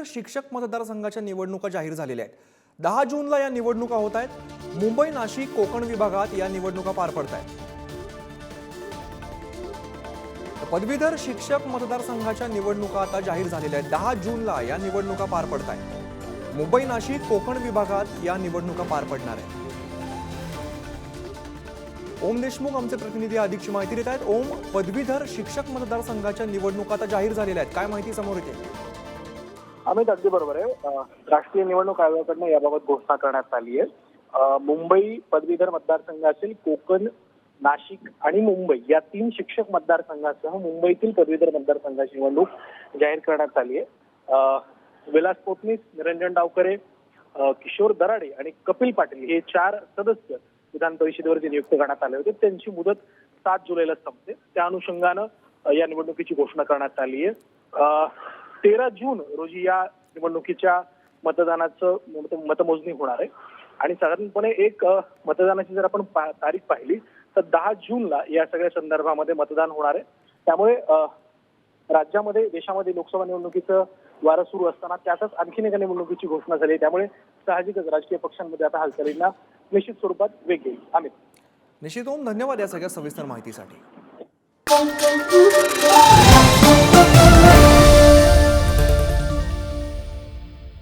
पदवीधर शिक्षक मतदारसंघाच्या निवडणुका जाहीर झालेल्या आहेत. दहा जूनला या निवडणुका होत आहेत. मुंबई नाशिक कोकण विभागात या निवडणुका पार पडत आहेत. पदवीधर शिक्षक मतदारसंघाच्या निवडणुका आता जाहीर झालेल्या आहेत. दहा जूनला या निवडणुका पार पडत आहेत. मुंबई नाशिक कोकण विभागात या निवडणुका पार पडणार आहेत. ओम देशमुख आमचे प्रतिनिधी अधिकची माहिती देत आहेत. ओम पदवीधर शिक्षक मतदारसंघाच्या निवडणुका आता जाहीर झालेल्या आहेत. काय माहिती समोर येते? अमित अगदी बरोबर आहे. राष्ट्रीय निवडणूक आयोगाकडनं याबाबत घोषणा करण्यात आली आहे. मुंबई पदवीधर मतदारसंघातील कोकण नाशिक आणि मुंबई या तीन शिक्षक मतदारसंघासह मुंबईतील पदवीधर मतदारसंघाची निवडणूक जाहीर करण्यात आली आहे. अं, विलास पोतनीस निरंजन डावकरे किशोर दराडे आणि कपिल पाटील हे चार सदस्य विधान परिषदेवर जे नियुक्त करण्यात आले होते. त्यांची मुदत सात जुलैला संपते. त्या अनुषंगानं या निवडणुकीची घोषणा करण्यात आली आहे. तेरा जून रोजी या निवडणुकीच्या मतदानाचं मतमोजणी होणार आहे. आणि साधारणपणे एक मतदानाची जर आपण पा- तारीख पाहिली तर दहा जूनला या सगळ्या संदर्भामध्ये मतदान होणार आहे. त्यामुळे राज्यामध्ये देशामध्ये लोकसभा निवडणुकीचं वारं सुरू असताना त्यातच आणखीन एका निवडणुकीची घोषणा झाली त्यामुळे साहजिकच राजकीय पक्षांमध्ये आता हालचालींना निश्चित स्वरूपात वेग येईल. अमित. निश्चित ओम धन्यवाद या सगळ्या सविस्तर माहितीसाठी.